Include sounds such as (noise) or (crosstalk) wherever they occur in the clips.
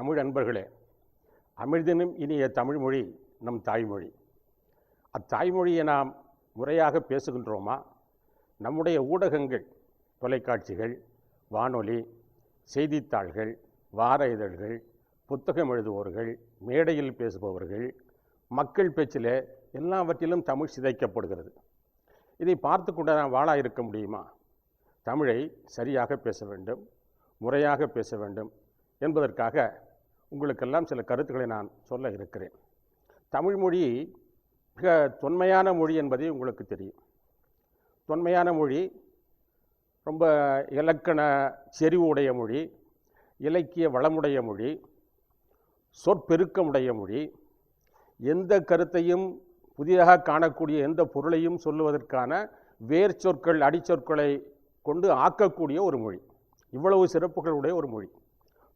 தமிழ் அன்பர்களே அமிழ்தினும் இனிய தமிழ்மொழி நம் தாய்மொழி. அத்தாய்மொழியை நாம் முறையாக பேசுகின்றோமா? நம்முடைய ஊடகங்கள் தொலைக்காட்சிகள் வானொலி செய்தித்தாள்கள் வார இதழ்கள் புத்தகம் எழுதுபவர்கள் மேடையில் பேசுபவர்கள் மக்கள் பேச்சில் எல்லாவற்றிலும் தமிழ் சிதைக்கப்படுகிறது. இதை பார்த்து கொண்டு நாம் வாழா இருக்க முடியுமா? தமிழை சரியாக பேச வேண்டும் முறையாக பேச வேண்டும் என்பதற்காக உங்களுக்கெல்லாம் சில கருத்துக்களை நான் சொல்ல இருக்கிறேன். தமிழ் மொழி மிக தொன்மையான மொழி என்பதை உங்களுக்கு தெரியும். தொன்மையான மொழி ரொம்ப இலக்கண செறிவுடைய மொழி இலக்கிய வளமுடைய மொழி சொற்பெருக்கமுடைய மொழி எந்த கருத்தையும் புதிதாக காணக்கூடிய எந்த பொருளையும் சொல்லுவதற்கான வேர் சொற்கள் அடிச்சொற்களை கொண்டு ஆக்கக்கூடிய ஒரு மொழி. இவ்வளவு சிறப்புகளுடைய ஒரு மொழி.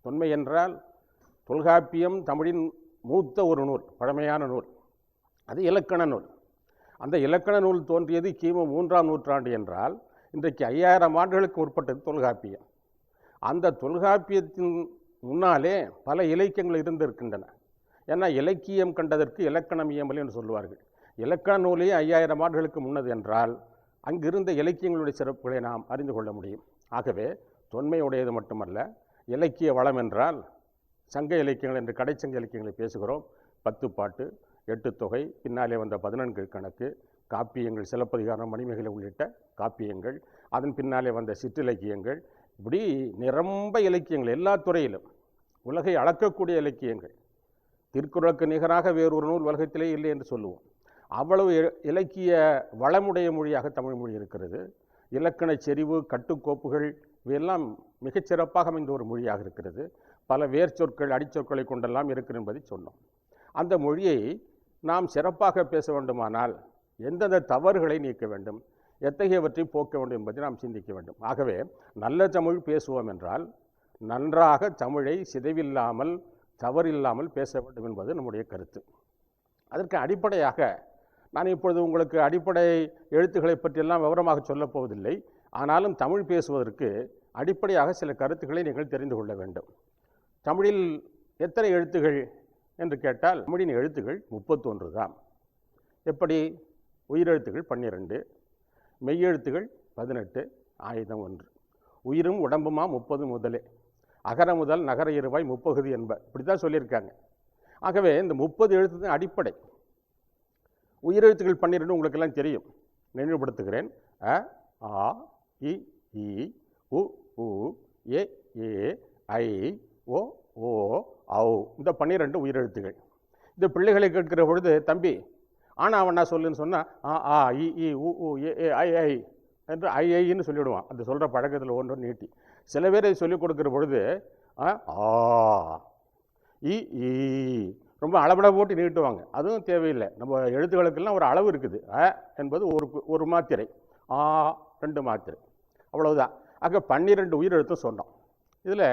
தொன்மை என்றால் தொல்காப்பியம் தமிழின் மூத்த ஒரு நூல் பழமையான நூல். அது இலக்கண நூல். அந்த இலக்கண நூல் தோன்றியது கிமு மூன்றாம் நூற்றாண்டு என்றால் இன்றைக்கு ஐயாயிரம் ஆண்டுகளுக்கு உட்பட்டது தொல்காப்பியம். அந்த தொல்காப்பியத்தின் முன்னாலே பல இலக்கியங்கள் இருந்திருக்கின்றன. ஏன்னா இலக்கியம் கண்டதற்கு இலக்கணம் இயம்பல் என்று சொல்லுவார்கள். இலக்கண நூலே ஐயாயிரம் ஆண்டுகளுக்கு முன்னது என்றால் அங்கிருந்த இலக்கியங்களுடைய சிறப்புகளை நாம் அறிந்து கொள்ள முடியும். ஆகவே தொன்மையுடையது மட்டுமல்ல இலக்கிய வளம் என்றால் சங்க இலக்கியங்கள் என்று கடைச்சங்க இலக்கியங்களை பேசுகிறோம். பத்து பாட்டு எட்டு தொகை பின்னாலே வந்த பதினான்கு கணக்கு காப்பியங்கள் சிலப்பதிகாரம் மணிமேகலை உள்ளிட்ட காப்பியங்கள் அதன் பின்னாலே வந்த சிற்றிலக்கியங்கள் இப்படி நிரம்ப இலக்கியங்கள் எல்லா துறையிலும். உலகை அளக்கக்கூடிய இலக்கியங்கள். திருக்குறளுக்கு நிகராக வேறொரு நூல் உலகத்திலே இல்லை என்று சொல்லுவோம். அவ்வளவு இலக்கிய வளமுடைய மொழியாக தமிழ் மொழி இருக்கிறது. இலக்கண செறிவு கட்டுக்கோப்புகள் இவையெல்லாம் மிகச்சிறப்பாக அமைந்த ஒரு மொழியாக இருக்கிறது. பல வேர் சொற்கள் அடிச்சொற்களை கொண்டெல்லாம் இருக்கிற என்பதை சொன்னோம். அந்த மொழியை நாம் சிறப்பாக பேச வேண்டுமானால் எந்தெந்த தவறுகளை நீக்க வேண்டும் எத்தகையவற்றை போக்க வேண்டும் என்பதை நாம் சிந்திக்க வேண்டும். ஆகவே நல்ல தமிழ் பேசுவோம் என்றால் நன்றாக தமிழை சிதைவில்லாமல் தவறில்லாமல் பேச வேண்டும் என்பது நம்முடைய கருத்து. அதற்கு அடிப்படையாக நான் இப்பொழுது உங்களுக்கு அடிப்படை எழுத்துக்களை பற்றியெல்லாம் விவரமாக சொல்லப் போவதில்லை. ஆனாலும் தமிழ் பேசுவதற்கு அடிப்படையாக சில கருத்துக்களை நீங்கள் தெரிந்து கொள்ள வேண்டும். தமிழில் எத்தனை எழுத்துகள் என்று கேட்டால் தமிழின் எழுத்துகள் முப்பத்தொன்று தான் எப்படி? உயிரெழுத்துகள் பன்னிரெண்டு மெய்யெழுத்துகள் பதினெட்டு ஆயுதம் ஒன்று. உயிரும் உடம்புமா முப்பது முதலே. அகர முதல் நகர இருவாய் முப்பகுதி என்ப இப்படி தான் சொல்லியிருக்காங்க. ஆகவே இந்த முப்பது எழுத்து அடிப்படை. உயிரெழுத்துக்கள் பன்னிரெண்டு உங்களுக்கெல்லாம் தெரியும். நினைவுபடுத்துகிறேன். அ ஆ இ உ உ ஏ ஏ ஐ ஓ ஓ ஓ இந்த பன்னிரெண்டு உயிரெழுத்துகள். இந்த பிள்ளைகளை கேட்கிற பொழுது தம்பி ஆனா அவனா சொல்லுன்னு சொன்னால் ஆ ஆ இ இ உ உ ஏ ஏ ஐ ஐ என்று ஐ ஐன்னு சொல்லிவிடுவான் அந்த சொல்கிற பழக்கத்தில் ஒன்று நீட்டி. சில பேர் இதை சொல்லிக் கொடுக்குற பொழுது ஆ ஆ இ ஈ ரொம்ப அளவிட போட்டு நீட்டுவாங்க. அதுவும் தேவையில்லை. நம்ம எழுத்துக்களுக்கெல்லாம் ஒரு அளவு இருக்குது. அ என்பது ஒரு ஒரு மாத்திரை. ஆ ரெண்டு மாத்திரை. அவ்வளவுதான். ஆக பன்னிரெண்டு உயிரெழுத்தும் சொன்னோம். இதில்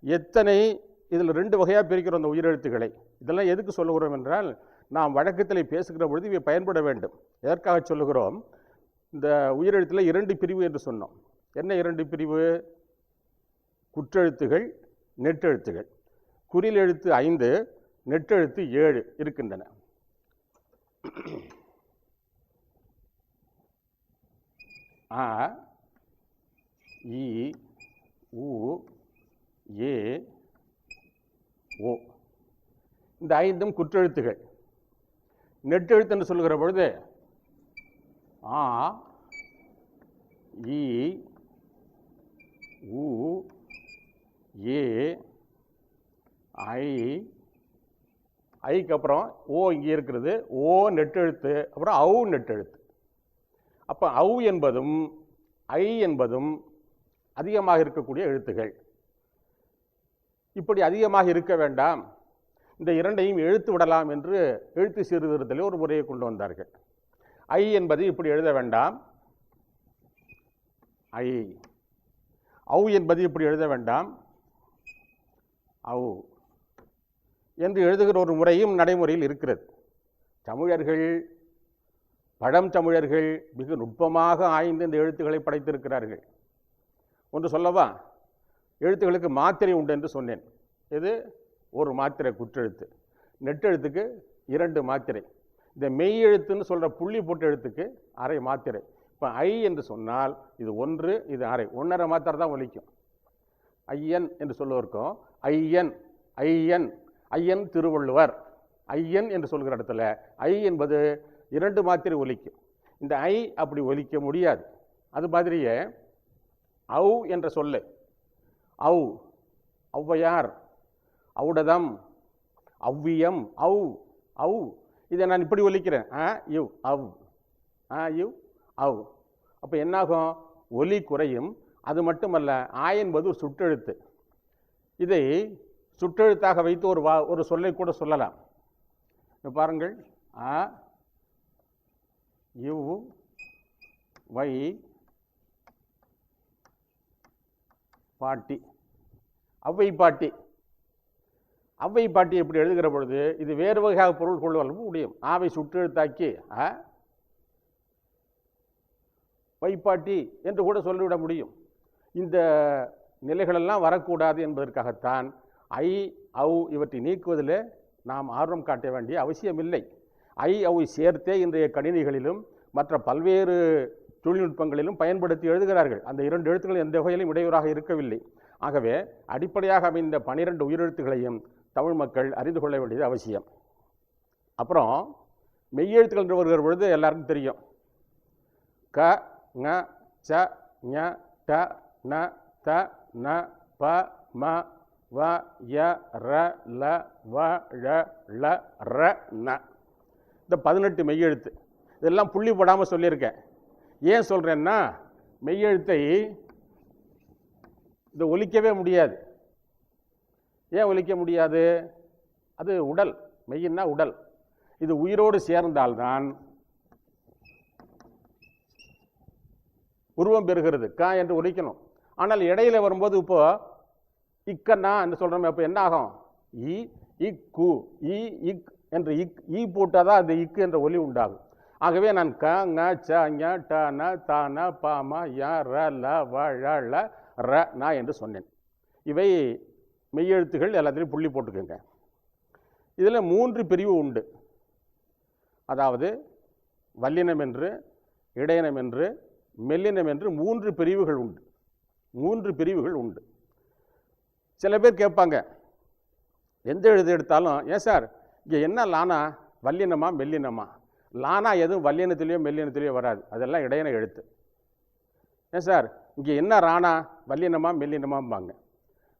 எத்தனை இதில் ரெண்டு வகையாக பிரிக்கிறோம் அந்த உயிரெழுத்துக்களை. இதெல்லாம் எதுக்கு சொல்லுகிறோம் என்றால் நாம் வழக்கத்தில் பேசுகிற பொழுது இவை பயன்பட வேண்டும். எதற்காக சொல்லுகிறோம்? இந்த உயிரெழுத்தில் இரண்டு பிரிவு என்று சொன்னோம். என்ன இரண்டு பிரிவு? குற்றெழுத்துகள் நெட்டெழுத்துகள். குறில் எழுத்து ஐந்து நெட்டெழுத்து ஏழு இருக்கின்றன. ஆ இ உ ஏ ஓ. இந்த ஐந்தும் குற்றெழுத்துகள். நெட்டெழுத்து என்று சொல்லுகிற பொழுது ஆ இ உ ஏ ஐ ஐக்கு அப்புறம் ஓ இங்கே இருக்கிறது. ஓ நெட்டெழுத்து அப்புறம் ஔ நெட்டெழுத்து. அப்போ ஔ என்பதும் ஐ என்பதும் அதிகமாக இருக்கக்கூடிய எழுத்துகள். இப்படி அதிகமாக இருக்க வேண்டாம். இந்த இரண்டையும் எழுத்து விடலாம் என்று எழுத்து சீர்திருத்தத்தில் ஒரு முறையை கொண்டு வந்தார்கள். ஐ என்பது இப்படி எழுத வேண்டாம். ஐ. ஔ என்பது இப்படி எழுத வேண்டாம். ஔ என்று எழுதுகிற ஒரு முறையும் நடைமுறையில் இருக்கிறது. தமிழர்கள் பழம் தமிழர்கள் மிக நுட்பமாக ஆய்ந்து இந்த எழுத்துக்களை படைத்திருக்கிறார்கள். ஒன்று சொல்லவா? எழுத்துக்களுக்கு மாத்திரை உண்டு என்று சொன்னேன். இது ஒரு மாத்திரை குற்றெழுத்து. நெட்டெழுத்துக்கு இரண்டு மாத்திரை. இந்த மெய் எழுத்துன்னு சொல்கிற புள்ளி போட்ட எழுத்துக்கு அரை மாத்திரை. இப்போ ஐ என்று சொன்னால் இது ஒன்று இது அரை. ஒன்றரை மாத்திரை தான் ஒலிக்கும். ஐயன் என்று சொல்லுவதற்கும் ஐயன் ஐயன் ஐயன் திருவள்ளுவர். ஐயன் என்று சொல்கிற இடத்துல ஐ என்பது இரண்டு மாத்திரை ஒலிக்கும். இந்த ஐ அப்படி ஒலிக்க முடியாது. அது மாதிரியே ஔ என்ற சொல்லு அவ் ஔவையார் ஔடதம் அவ்வியம் அவ் அவ் இதை நான் இப்படி ஒலிக்கிறேன். ஆ யூ அவ் ஆ யூ அவ் அப்போ என்னாகும்? ஒலி குறையும். அது மட்டுமல்ல ஆ என்பது ஒரு சுட்டெழுத்து. இதை சுட்டெழுத்தாக வைத்து ஒரு வா ஒரு சொல்லை கூட சொல்லலாம். பாருங்கள். ஆ யூ வை பாட்டி. அவ்வை பாட்டி. அவ்வை பாட்டி எப்படி எழுதுகிற பொழுது இது வேறு வகையாக பொருள் கொள்ளுவதற்கு முடியும். ஆவை சுற்றெழுத்தாக்கி ஆ? வைப்பாட்டி என்று கூட சொல்லிவிட முடியும். இந்த நிலைகளெல்லாம் வரக்கூடாது என்பதற்காகத்தான் ஐ ஔ இவற்றை நீக்குவதில் நாம் ஆர்வம் காட்ட வேண்டிய அவசியமில்லை. ஐ ஔவை சேர்த்தே இன்றைய கணினிகளிலும் மற்ற பல்வேறு தொழில்நுட்பங்களிலும் பயன்படுத்தி எழுதுகிறார்கள். அந்த இரண்டு எழுத்துக்கள் எந்த வகையிலும் இடையூறாக இருக்கவில்லை. ஆகவே அடிப்படையாக அமைந்த பனிரெண்டு உயிரெழுத்துகளையும் தமிழ் மக்கள் அறிந்து கொள்ள வேண்டியது அவசியம். அப்புறம் மெய்யெழுத்துக்கள் என்று வருகிற பொழுது எல்லாருக்கும் தெரியும். க ங ச ஞ ட ந த ந ப ம வ ய ர ல வ ழ ள ர ந. இந்த பதினெட்டு மெய்யெழுத்து. இதெல்லாம் புள்ளி போடாமல் சொல்லியிருக்கேன். ஏன் சொல்கிறேன்னா மெய்யெழுத்தை இது ஒலிக்கவே முடியாது. ஏன் ஒலிக்க முடியாது? அது உடல். மெய்யின்னா உடல். இது உயிரோடு சேர்ந்தால்தான் உருவம் பெறுகிறது. கா என்று ஒலிக்கணும். ஆனால் இடையில வரும்போது இப்போ இக்கண்ணா என்று சொல்கிறோம் அப்போ என்ன ஆகும்? இ இக் இ இக் என்று இக் ஈ போட்டால் தான் அந்த இக்கு என்ற ஒலி உண்டாகும். ஆகவே நான் க ங ச ஞ ட ந த ந ப ம ய ர ல வ ழ ள ர ந என்று சொன்னேன். இவை மெய்யெழுத்துகள் எல்லாத்திலையும் புள்ளி போட்டுக்கோங்க. இதில் மூன்று பிரிவு உண்டு. அதாவது வல்லினம் என்று இடையினம் என்று மெல்லினம் என்று மூன்று பிரிவுகள் உண்டு. மூன்று பிரிவுகள் உண்டு. சில பேர் கேட்பாங்க எந்த எழுத்து எடுத்தாலும் ஏன் சார் இங்கே என்ன லானா? வல்லினமா மெல்லினமா? லானா எதுவும் வல்லியனத்துலேயோ மெல்லினத்திலேயோ வராது. அதெல்லாம் இடையின எழுத்து. ஏன் சார்? இங்கே என்ன ராணா? வல்லினமா மெல்லினமாம்பாங்க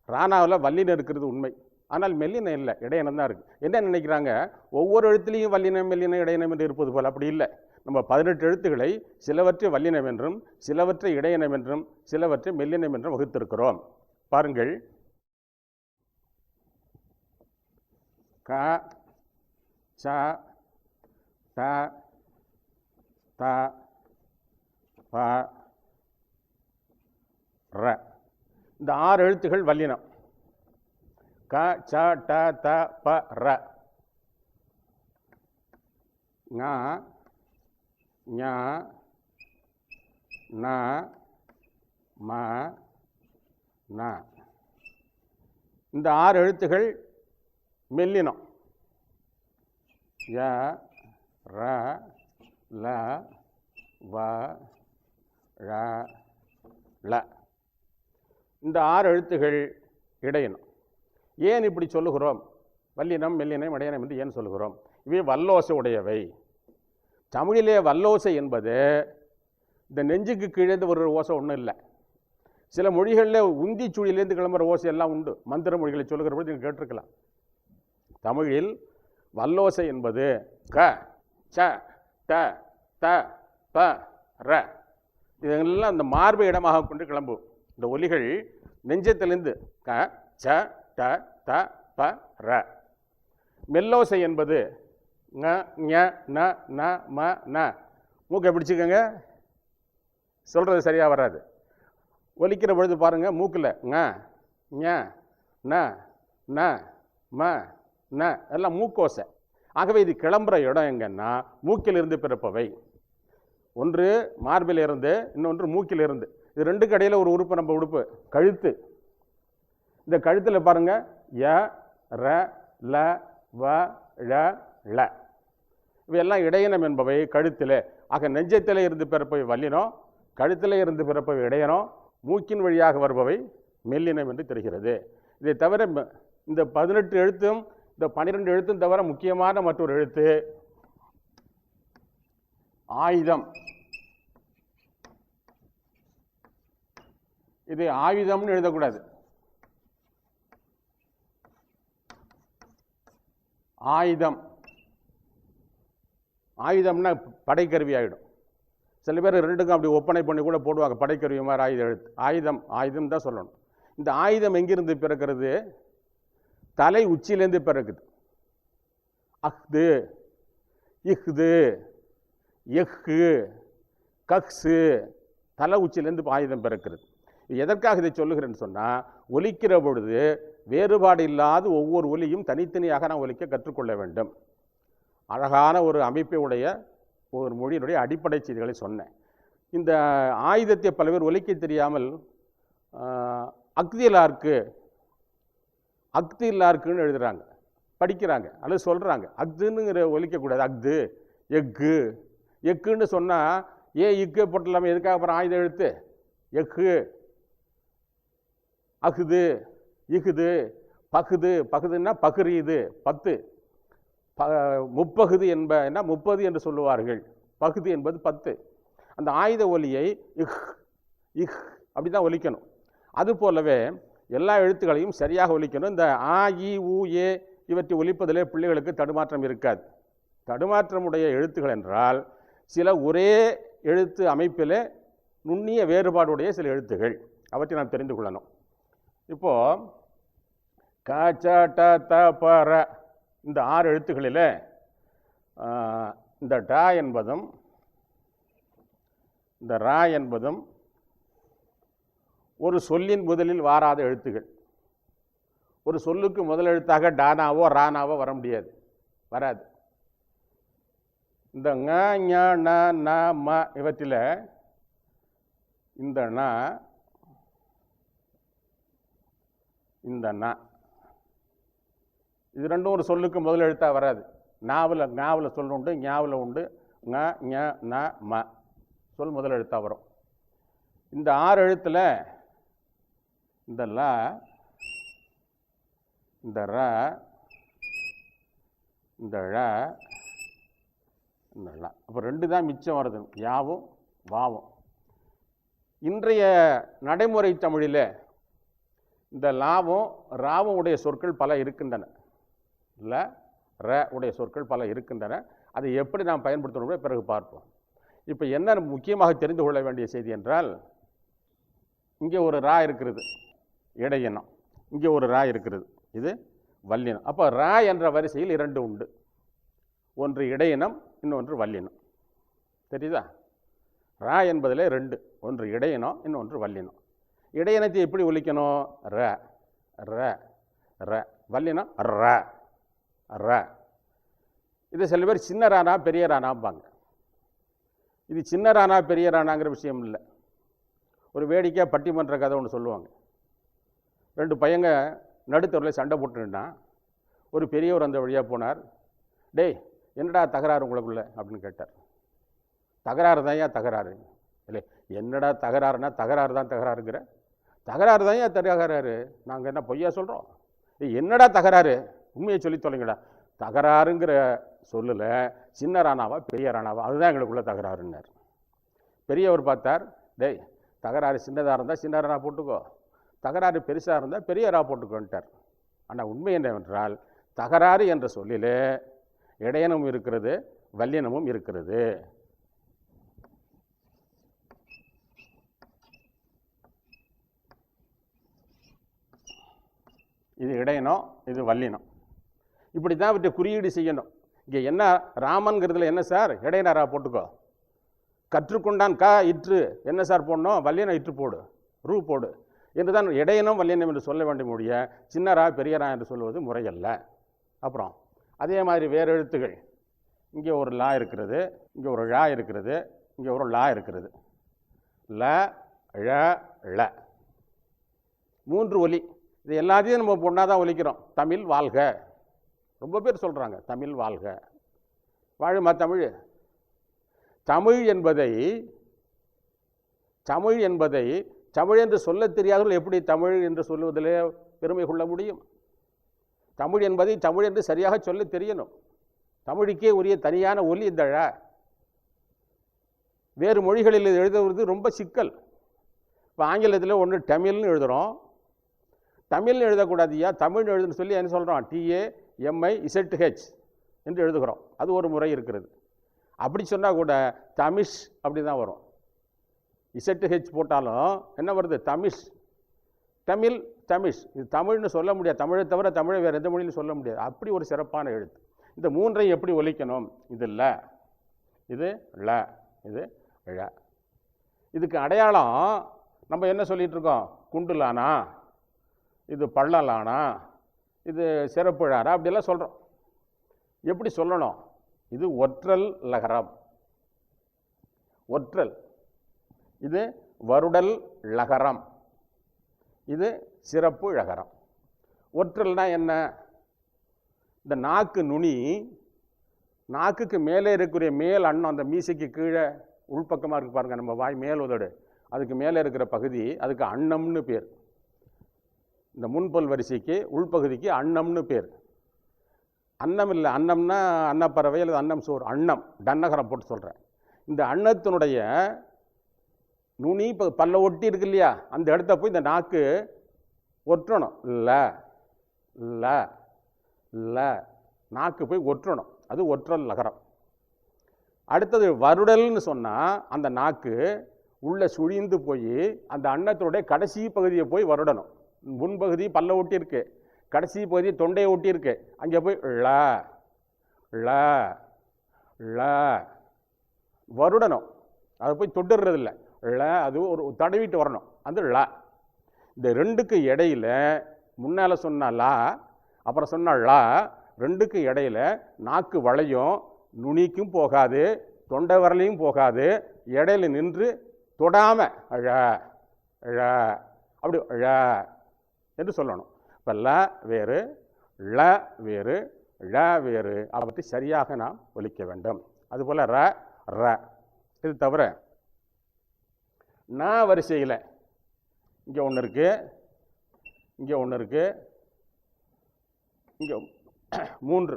ராணாவில் வல்லினம் இருக்கிறது உண்மை. ஆனால் மெல்லினம் இல்லை இடையினம் தான் இருக்குது என்ன நினைக்கிறாங்க? ஒவ்வொரு எழுத்துலேயும் வல்லினம் மெல்லினம் இடையினம் என்று இருப்பது போல் அப்படி இல்லை. நம்ம பதினெட்டு எழுத்துக்களை சிலவற்றை வல்லினம் என்றும் சிலவற்றை இடையினம் என்றும் சிலவற்றை மெல்லினம் என்றும் வகுத்திருக்கிறோம். பாருங்கள். க ச ட த ப ர. இந்த ஆறு எழுத்துகள் வல்லினம். க ச ட த ப ர. ங ஞ ந ம ந. இந்த ஆறு எழுத்துகள் மெல்லினம். ய ர ல வ ழ ல இந்த ஆறு எழுத்துகள் இடையணும். ஏன் இப்படி சொல்லுகிறோம்? வல்லினம் மெல்லினம் இடையினம் என்று ஏன் சொல்லுகிறோம்? இவை வல்லோசை உடையவை. தமிழிலே வல்லோசை என்பது இந்த நெஞ்சுக்கு கீழே ஒரு ஓசை ஒன்றும் இல்லை. சில மொழிகளில் உந்தி சுழியிலேருந்து கிளம்புற ஓசை எல்லாம் உண்டு. மந்திர மொழிகளை சொல்லுகிற பொழுது நீங்கள் கேட்டிருக்கலாம். தமிழில் வல்லோசை என்பது க. ச த த ப ர. இதெல்லாம் அந்த மார்பு இடமாக கொண்டு கிளம்பும். இந்த ஒலிகள் நெஞ்சத்திலிருந்து க ச ட த ப ர. மெல்லோசை என்பது ங ஞ ந ந ம ந. மூக்கை பிடிச்சிக்கோங்க. சொல்கிறது சரியாக வராது. ஒலிக்கிற பொழுது பாருங்கள் மூக்கில் ங ஞ ந ந ம ந. எல்லாம் மூக்கோசை. ஆகவே இது கிளம்புற இடம் எங்கன்னா மூக்கிலிருந்து பிறப்பவை. ஒன்று மார்பில் இருந்து இன்னொன்று மூக்கில் இருந்து இது ரெண்டு கடையில் ஒரு உறுப்பு நம்ம உறுப்பு கழுத்து. இந்த கழுத்தில் பாருங்கள் ய ர ல வ ழ ள இவையெல்லாம் இடையினம் என்பவை கழுத்தில். ஆக நெஞ்சத்தில் இருந்து பிறப்பவை வல்லினம் கழுத்தில் இருந்து பிறப்பவை இடையனம் மூக்கின் வழியாக வருபவை மெல்லினம் என்று தெரிகிறது. இதை தவிர ம- இந்த பதினெட்டு எழுத்தும் இந்த பன்னிரெண்டு எழுத்தும் தவிர முக்கியமான மற்றொரு எழுத்து. ஆயுதம். இது ஆயுதம்னு எழுதக்கூடாது. ஆயுதம். ஆயுதம்னா படைக்கருவி ஆகிடும் சில பேர் ரெண்டுக்கும் அப்படி ஒப்பனை பண்ணி கூட போடுவாங்க படைக்கருவி மாதிரி ஆயுத எழுத்து. ஆயுதம் ஆயுதம் தான் சொல்லணும். இந்த ஆயுதம் எங்கிருந்து பிறக்கிறது? தலை உச்சியிலேருந்து பிறகுது. அஹ்து இஹ்து எஹ்கு கஹ்ஸு தலை உச்சியிலேருந்து ஆயுதம் பிறக்கிறது எதற்காக இதை சொல்லுகிறேன்னு சொன்னால் ஒலிக்கிற பொழுது வேறுபாடு இல்லாத ஒவ்வொரு ஒலியும் தனித்தனியாக நான் ஒலிக்க கற்றுக்கொள்ள வேண்டும். அழகான ஒரு அமைப்பை உடைய ஒரு மொழியினுடைய அடிப்படை செய்திகளை சொன்னேன். இந்த ஆயுதத்தை பல பேர் ஒலிக்க தெரியாமல் அக்தியலாருக்கு அக்து இல்லாருக்குன்னு எழுதுறாங்க. படிக்கிறாங்க. அல்லது சொல்கிறாங்க அக்துங்கிற ஒலிக்கக்கூடாது அக்து எக்கு எக்குன்னு சொன்னால் ஏ இக்கு போட்டலாமே எதுக்காக அப்புறம் ஆயுதம் எழுத்து? எக்கு அகுது இகுது பகுது பகுதுன்னா பகுரியுது பத்து. ப முப்பகுது என்ப என்ன? முப்பது என்று சொல்லுவார்கள். பகுதி என்பது பத்து. அந்த ஆயுத ஒலியை இஹ் இஹ் அப்படி தான் ஒலிக்கணும். அது போலவே எல்லா எழுத்துக்களையும் சரியாக ஒலிக்கணும். இந்த ஆ இ உ ஏ இவற்றை ஒலிப்பதிலே பிள்ளைகளுக்கு தடுமாற்றம் இருக்காது. தடுமாற்றமுடைய எழுத்துக்கள் என்றால் சில ஒரே எழுத்து அமைப்பில் நுண்ணிய வேறுபாடுடைய சில எழுத்துகள். அவற்றை நாம் தெரிந்து கொள்ளணும். இப்போது க ட த ப ர இந்த ஆறு எழுத்துக்களில் இந்த ட என்பதும் இந்த ரா என்பதும் ஒரு சொல்லின் முதலில் வாராத எழுத்துகள். ஒரு சொல்லுக்கு முதல் எழுத்தாக டானாவோ ரானாவோ வர முடியாது. வராது. இந்த ங ஞ ந ந ம இவற்றில் இந்த ந இந்த ந. இது ரெண்டும் ஒரு சொல்லுக்கு முதல் எழுத்தாக வராது. நாவில் ஞாவில் சொல் உண்டு ஞாவில் உண்டு. ங ஞ ந ம. சொல் முதல் எழுத்தாக வரும். இந்த ஆறு எழுத்தில் இந்த ல இந்த ர இந்த ழ இந்த ழ. அப்போ ரெண்டு தான் மிச்சம் வருது யாவும் வாவும். இன்றைய நடைமுறை தமிழில் இந்த லாவும் ராவும் உடைய சொற்கள் பல இருக்கின்றன. ல ர உடைய சொற்கள் பல இருக்கின்றன. அதை எப்படி நாம் பயன்படுத்தணும் பிறகு பார்ப்போம். இப்போ என்ன முக்கியமாக தெரிந்து கொள்ள வேண்டிய செய்தி என்றால் இங்கே ஒரு ரா இருக்கிறது. இடையினம் இங்கே ஒரு ரா இருக்கிறது. இது வல்லினம். அப்போ ரா என்ற வரிசையில் இரண்டு உண்டு. ஒன்று இடையினம் இன்னொன்று வல்லினம். தெரியுதா? ரா என்பதில் ரெண்டு. ஒன்று இடையினம் இன்னொன்று வல்லினம். இடையினத்தை எப்படி ஒழிக்கணும்? ர. ர. ர. வல்லினம் ர. ர. இது சில பேர் சின்ன ரானா பெரிய ரானாம்பாங்க. இது சின்ன ரானா பெரிய ரானாங்கிற விஷயம் இல்லை. ஒரு வேடிக்கையாக பட்டிமன்ற கதை ஒன்று சொல்லுவாங்க. ரெண்டு பையங்க நடுத்தரில் சண்டை போட்டுருந்தான் ஒரு பெரியவர் அந்த வழியாக போனார். டேய் என்னடா தகராறு உங்களுக்குள்ள? அப்படின்னு கேட்டார். தகராறு தான் ஏன் தகராறு? இல்லை என்னடா தகராறுனா தகராறு தான் தகராறுங்கிற. தகராறு தான் ஏன் தகராறு? நாங்கள் என்ன பொய்யா சொல்கிறோம் என்னடா தகராறு? உண்மையை சொல்லி தொலைங்கடா. தகராறுங்கிற சொல்லில். சின்ன ராணாவா பெரிய ராணாவா? அதுதான் எங்களுக்குள்ள தகராறுன்னார். பெரியவர் பார்த்தார். டேய் தகராறு சின்னதாக இருந்தால் சின்ன ராணா போட்டுக்கோ. தகராறு பெருசாக இருந்தால் பெரிய ரா போட்டுக்கோன்ட்டார் ஆனால் உண்மை என்னவென்றால் தகராறு என்ற சொல்லிலே இடையனமும் இருக்கிறது வல்லினமும் இருக்கிறது. இது இடையனம் இது வல்லினம் இப்படி தான் இவற்றை குறியீடு செய்யணும். இங்கே என்ன ராமன்கிறதுல என்ன சார்? இடையனாரா போட்டுக்கோ. கற்றுக்கொண்டான் கா இற்று. என்ன சார் போடணும்? வல்லினம் இற்று போடு. ரூ போடு. என்று தான் இடையனம் வல்லினம் என்று சொல்ல வேண்டிய முடிய சின்னரா பெரியரா என்று சொல்வது முறையல்ல. அப்புறம் அதே மாதிரி வேறு எழுத்துகள். இங்கே ஒரு லா இருக்கிறது இங்கே ஒரு ழா இருக்கிறது இங்கே ஒரு லா இருக்கிறது. ல ழ ழ. மூன்று ஒலி. இது எல்லாத்தையும் நம்ம பொண்ணாக தான் ஒலிக்கிறோம். தமிழ் வாழ்க. ரொம்ப பேர் சொல்கிறாங்க தமிழ் வாழ்க. வாழுமா தமிழ்? தமிழ் என்பதை தமிழ் என்பதை தமிழ் என்று சொல்லத் தெரியாதவர்கள் எப்படி தமிழ் என்று சொல்லுவதிலே பெருமை கொள்ள முடியும்? தமிழ் என்பதை தமிழ் என்று சரியாக சொல்ல தெரியணும். தமிழுக்கே உரிய தனியான ஒலி இந்த ழ. வேறு மொழிகளில் எழுதுவது ரொம்ப சிக்கல். இப்போ ஆங்கிலத்தில் ஒன்று தமிழ்னு எழுதுகிறோம் தமிழ்னு எழுதக்கூடாதியா தமிழ் எழுதுன்னு சொல்லி என்ன சொல்கிறோம் டிஏ எம்ஐ இசட்ஹெச் என்று எழுதுகிறோம். அது ஒரு முறை இருக்கிறது. அப்படி சொன்னால் கூட தமிஷ் அப்படி தான் வரும். இசட்ஹெச் போட்டாலும் என்ன வருது? தமிஷ் தமிழ் தமிஷ் இது தமிழ்னு சொல்ல முடியாது. தமிழை தவிர தமிழை வேறு எந்த மொழியிலும் சொல்ல முடியாது. அப்படி ஒரு சிறப்பான எழுத்து. இந்த மூன்றையும் எப்படி ஒழிக்கணும் இது ல. இது ல இது ழ. இதுக்கு அடையாளம் நம்ம என்ன சொல்லிகிட்டு இருக்கோம்? குண்டுலானா? இது பள்ளலானா? இது சிறப்புழாரா? அப்படிலாம் சொல்கிறோம் எப்படி சொல்லணும்? இது ஒற்றல் லகரம். ஒற்றல். இது வருடல் லகரம். இது சிறப்பு ழகரம் ஒற்றல்னால் என்ன? இந்த நாக்கு நுனி நாக்குக்கு மேலே இருக்கக்கூடிய மேல் அன்னம் அந்த மீசைக்கு கீழே உள்பக்கமாக இருக்கு பாருங்கள் நம்ம வாய் மேல் உதடு. அதுக்கு மேலே இருக்கிற பகுதி அதுக்கு அன்னம்னு பேர். இந்த முன்பல் வரிசைக்கு உள்பகுதிக்கு அன்னம்னு பேர். அன்னம் இல்லை அன்னம்னா அன்னப்பறவை அல்லது அன்னம் சோறு அன்னம் டன்னகரம் போட்டு சொல்கிறேன் இந்த அன்னத்தினுடைய நுனி இப்போ பல்ல ஒட்டி இருக்கு இல்லையா? அந்த இடத்த போய் இந்த நாக்கு ஒற்றணும். இல்லை இல்லை இல்லை நாக்கு போய் ஒற்றணும். அது ஒற்றல் நகரம். அடுத்தது வருடல்னு சொன்னால் அந்த நாக்கு உள்ளே சுழிந்து போய் அந்த அன்னத்தினுடைய கடைசி பகுதியை போய் வருடணும். முன்பகுதி பல்ல ஒட்டி இருக்கு. கடைசி பகுதி தொண்டையை ஒட்டி இருக்கு. அங்கே போய் ல ள ழ வருடணும். அதை போய் தொட்டுறது ல ழ அது ஒரு தடவிட்டு வரணும். அந்த ழ இந்த ரெண்டுக்கு இடையில முன்னால் சொன்ன லா அப்புறம் சொன்ன ழ ரெண்டுக்கு இடையில நாக்கு வளையும் நுனிக்கும் போகாது தொண்டை வரலையும் போகாது இடையில நின்று தொடாமல் ழ ழ அப்படி ழ என்று சொல்லணும். இப்போ ல வேறு ழ வேறு ழ வேறு அதை பற்றி சரியாக நாம் ஒலிக்க வேண்டும். அதுபோல் ர ர. இது தவிர நான் வரிசையில். இங்கே ஒன்று இருக்குது இங்கே ஒன்று இருக்குது இங்கே (clears throat) மூன்று.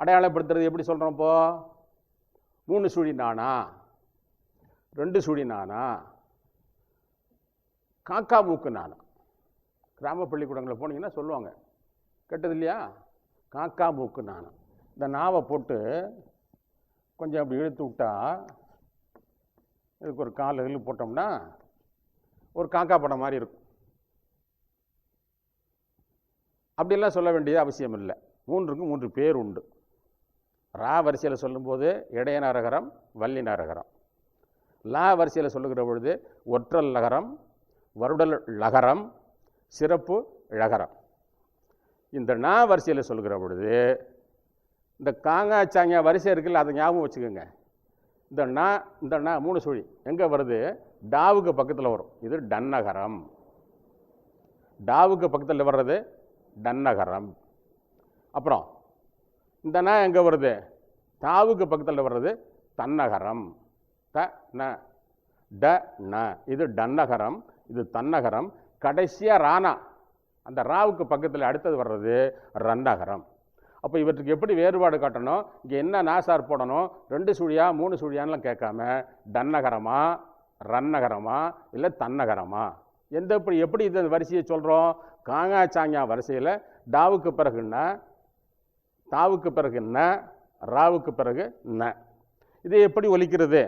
அடையாளப்படுத்துறது எப்படி சொல்கிறோம் இப்போ? மூணு சுழி நானா ரெண்டு சுழி நானா காக்கா மூக்கு நானா கிராம பள்ளிக்கூடங்களில் போனீங்கன்னா சொல்லுவாங்க. கேட்டது இல்லையா? காக்கா மூக்கு நானா இந்த நாவை போட்டு கொஞ்சம் அப்படி இழுத்து விட்டா இதுக்கு ஒரு கால் இழு போட்டோம்னா ஒரு காக்கா படம் மாதிரி இருக்கும். அப்படியெல்லாம் சொல்ல வேண்டியது அவசியம் இல்லை. மூன்றுக்கு மூன்று பேர் உண்டு. ரா வரிசையில் சொல்லும்போது இடைய நரகரம் வள்ளி நரகரம் லா வரிசையில் சொல்லுகிற பொழுது ஒற்றல் நகரம் வருடல் லகரம் சிறப்பு ழகரம் இந்த நா வரிசையில் சொல்லுகிற பொழுது இந்த காங்கா சாங்கியா வரிசை இருக்குல்ல அதை ஞாபகம் வச்சுக்கோங்க. இந்த நா இந்த நா மூணு சுழி. எங்கே வருது? டாவுக்கு பக்கத்தில் வரும். இது டன்னகரம். டாவுக்கு பக்கத்தில் வர்றது டன்னகரம். அப்புறம் இந்த ந எங்கே வருது? தாவுக்கு பக்கத்தில் வர்றது தன்னகரம். த ந ட ந. இது டன்னகரம் இது தன்னகரம். கடைசியாக ராணா. அந்த ராவுக்கு பக்கத்தில் அடுத்தது வர்றது ரன்னகரம். அப்போ இவற்றுக்கு எப்படி வேறுபாடு காட்டணும்? இங்கே என்ன நாசார் போடணும்? ரெண்டு சுழியா மூணு சுழியான்லாம் கேட்காம டன்னகரமா ரன்னகரமா இல்லை தன்னகரமா? எந்த எப்படி எப்படி இந்த வரிசையை சொல்கிறோம் காங்கா சாங்கா வரிசையில் டாவுக்கு பிறகு தாவுக்கு பிறகு ந ராவுக்கு பிறகு ந. இது எப்படி ஒலிக்கிறது?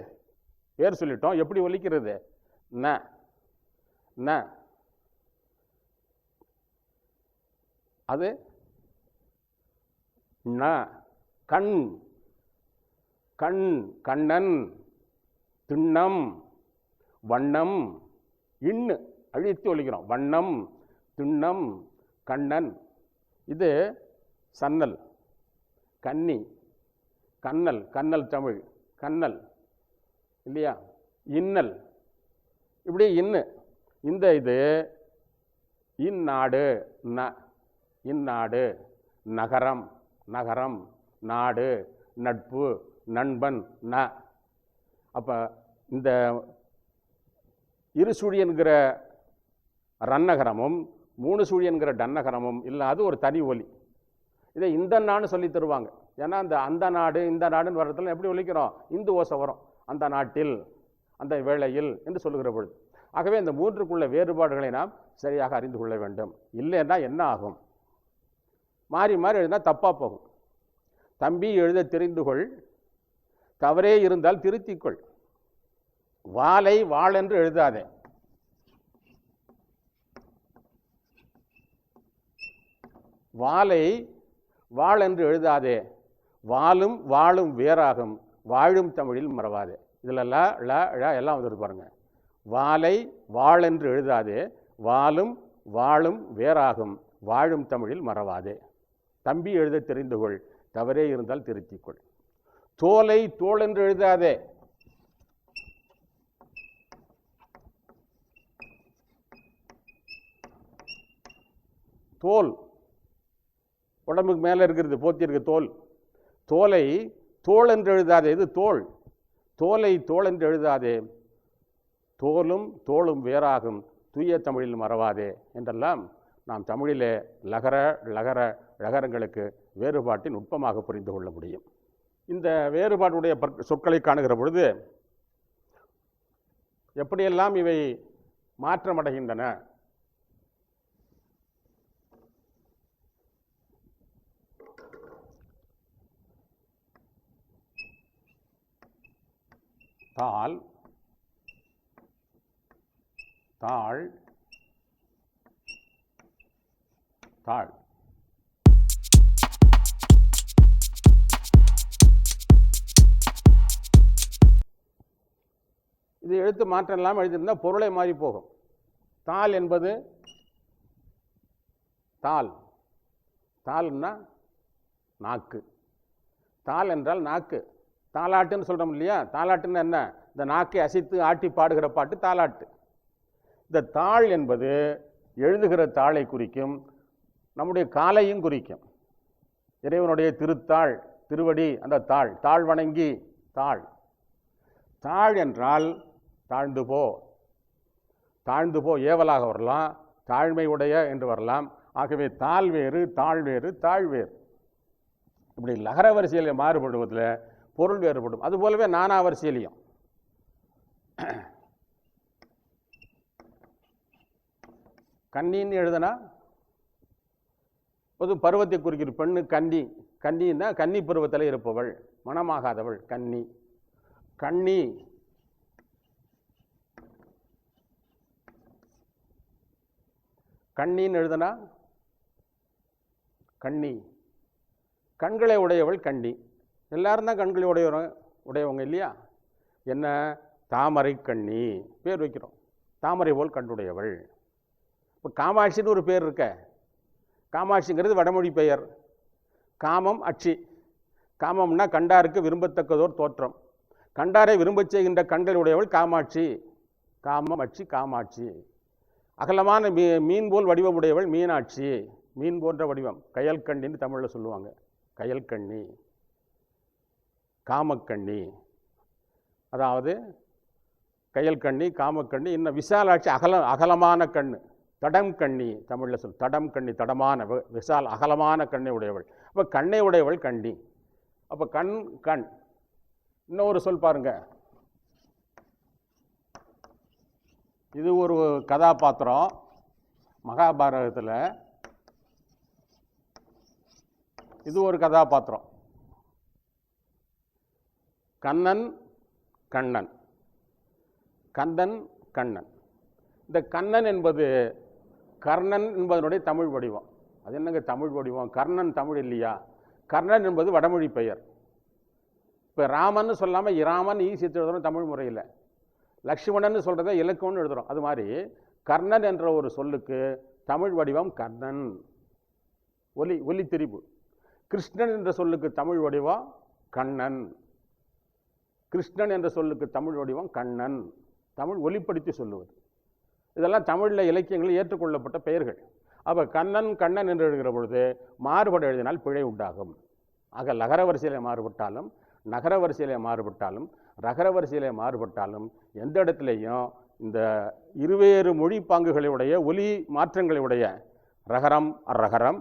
பேர் சொல்லிட்டோம். எப்படி ஒலிக்கிறது? ந. ந. அது ந கண் கண் கண்ணன் திண்ணம் வண்ணம் இன்னு அழித்து ஒழிக்கிறோம். வண்ணம் திண்ணம் கண்ணன். இது சன்னல் கன்னி கண்ணல் கண்ணல் தமிழ் கண்ணல் இல்லையா? இன்னல். இப்படி இன்னு இந்த இது இந்நாடு ந இந்நாடு நகரம். நகரம் நாடு நட்பு நண்பன் ந. அப்போ இந்த இரு சுழி என்கிற ரன்னகரமும் மூணு சூழியன்கிற என்கிற டன்னகரமும் இல்லாத ஒரு தனி ஒலி. இதை இந்த நான்னு சொல்லி தருவாங்க. ஏன்னா அந்த அந்த நாடு இந்த நாடுன்னு வர்றதுல எப்படி ஒழிக்கிறோம் இந்து ஓசை வரும். அந்த நாட்டில் அந்த வேளையில் என்று சொல்லுகிற பொழுது. ஆகவே இந்த மூன்றுக்குள்ள வேறுபாடுகளை நாம் சரியாக அறிந்து கொள்ள வேண்டும். இல்லைன்னா என்ன ஆகும்? மாறி மாறி எழுதினா தப்பாக போகும். தம்பி எழுத தெரிந்து கொள் தவறே இருந்தால் திருத்திக்கொள் வாளை வாழென்று எழுதாதே. வாளை வாள் என்று எழுதாதே. வாளும் வாழும் வேறாகும் வாழும் தமிழில் மறவாதே. இதில் ல ல எல்லாம் வந்துருக்கு பாருங்க. வாளை வாள் என்று எழுதாதே. வாழும் வாழும் வேறாகும் வாழும் தமிழில் மறவாதே. தம்பி எழுத தெரிந்து கொள் தவறே இருந்தால் திருத்திக்கொள். தோலை தோள் என்று எழுதாதே. தோல். உடம்புக்கு மேலே இருக்கிறது போத்தியிருக்கு தோல். தோலை தோல் என்று எழுதாதே இது தோல். தோலை தோல் என்று எழுதாதே. தோலும் தோளும் வேறாகும் தூய தமிழில் மறவாதே என்றெல்லாம் நாம் தமிழிலே லகர லகர லகரங்களுக்கு வேறுபாட்டை நுட்பமாக புரிந்து கொள்ள முடியும். இந்த வேறுபாடுடைய சொற்களை காணுகிற பொழுது எப்படியெல்லாம் இவை மாற்றமடைகின்றன? தாள் தாள் தாள் இது எழுத்து மாற்றம் இல்லாமல் எழுதியிருந்தால் பொருளை மாறி போகும். தாள் என்பது தாள். தாள்னா நாக்கு. தாள் என்றால் நாக்கு. தாலாட்டுன்னு சொல்கிறோம் இல்லையா? தாலாட்டுன்னு என்ன? இந்த நாக்கை அசைத்து ஆட்டி பாடுகிற பாட்டு தாலாட்டு இந்த தாள் என்பது எழுதுகிற தாளை குறிக்கும் நம்முடைய காலையும் குறிக்கும். இறைவனுடைய திருத்தாள் திருவடி அந்த தாள் தாழ் வணங்கி தாழ். தாழ் என்றால் தாழ்ந்து போ. தாழ்ந்து போ ஏவலாக வரலாம். தாழ்மை உடைய என்று வரலாம். ஆகவே தாழ் வேறு தாழ் வேறு தாழ் வேறு. இப்படி லகர வரிசையில் மாறுபடுவதில் பொருள் வேறுபடும். அதுபோலவே நானா வரிசையிலையும். கண்ணின்னு எழுதுனா பொது பருவத்தை குறிக்கிற பெண்ணு கன்னி. கன்னின்னா கன்னி பருவத்தில் இருப்பவள். மனமாகாதவள். கன்னி. கன்னி. கண்ணின்னு எழுதுனா கண்ணி கண்களை உடையவள் கண்ணி எல்லாரும் தான் கண்களை உடையவங்க உடையவங்க இல்லையா? என்ன? தாமரை கண்ணி பேர் வைக்கிறோம். தாமரை போல் கண்டுடையவள் இப்போ காமாட்சின்னு ஒரு பேர் இருக்க. காமாட்சிங்கிறது வடமொழி பெயர். காமம் அட்சி. காமம்னா கண்டாருக்கு விரும்பத்தக்கதோர் தோற்றம். கண்டாரை விரும்பச் செய்கின்ற கண்களுடையவள் காமாட்சி. காமம் அட்சி காமாட்சி. அகலமான மீ மீன் போல் வடிவமுடையவள் மீனாட்சி. மீன் போன்ற வடிவம். கயல் கண்ணின்னு தமிழில் சொல்லுவாங்க. கயல் கண்ணி காமக்கண்ணி. அதாவது கயல் கண்ணி காமக்கண்ணி இன்னும் விசாலாட்சி அகல அகலமான கண்ணு. தடம் கண்ணி தமிழில் சொல் தடம் கண்ணி தடமான வி- விசால் அகலமான கண்ணை உடையவள். அப்போ கண்ணை உடையவள் கண்ணி. அப்போ கண் கண். இன்னொரு சொல் பாருங்க. இது ஒரு கதாபாத்திரம். மகாபாரதத்தில். இது ஒரு கதாபாத்திரம். கண்ணன் கண்ணன். கந்தன் கண்ணன். இந்த கண்ணன் என்பது கர்ணன் என்பதனுடைய தமிழ் வடிவம். அது என்னங்க தமிழ் வடிவம்? கர்ணன் தமிழ் இல்லையா? கர்ணன் என்பது வடமொழி பெயர். இப்போ ராமன்னு சொல்லாமல் இராமன் ஈசி எழுதுறோம் தமிழ் முறையில். லக்ஷ்மணன் சொல்கிறத இலக்கம்னு எழுதுறோம். அது மாதிரி கர்ணன் என்ற ஒரு சொல்லுக்கு தமிழ் வடிவம் கர்ணன். ஒலி ஒலி திரிபு கிருஷ்ணன் என்ற சொல்லுக்கு தமிழ் வடிவம் கண்ணன். கிருஷ்ணன் என்ற சொல்லுக்கு தமிழ் வடிவம் கண்ணன். தமிழ் ஒலிப்படுத்தி சொல்லுவது. இதெல்லாம் தமிழில் இலக்கியங்களில் ஏற்றுக்கொள்ளப்பட்ட பெயர்கள். அப்போ கண்ணன் கண்ணன் என்று எழுதுகிற பொழுது மாறுபட எழுதினால் பிழை உண்டாகும். ஆக லகர வரிசையில் மாறுபட்டாலும் நகர வரிசையில் மாறுபட்டாலும் ரகர வரிசையில் மாறுபட்டாலும் எந்த இடத்துலையும் இந்த இருவேறு மொழி பாங்குகளுடைய ஒலி மாற்றங்களுடைய ரகரம் ரகரம்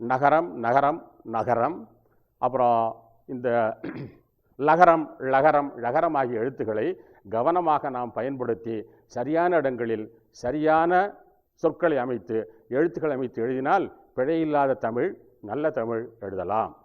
நகரம் நகரம் நகரம் அப்புறம் இந்த லகரம் லகரம் லகரம் ஆகிய எழுத்துக்களை கவனமாக நாம் பயன்படுத்தி சரியான இடங்களில் சரியான சொற்களை அமைத்து எழுத்துக்களை அமைத்து எழுதினால் பிழையில்லாத தமிழ் நல்ல தமிழ் எழுதலாம்.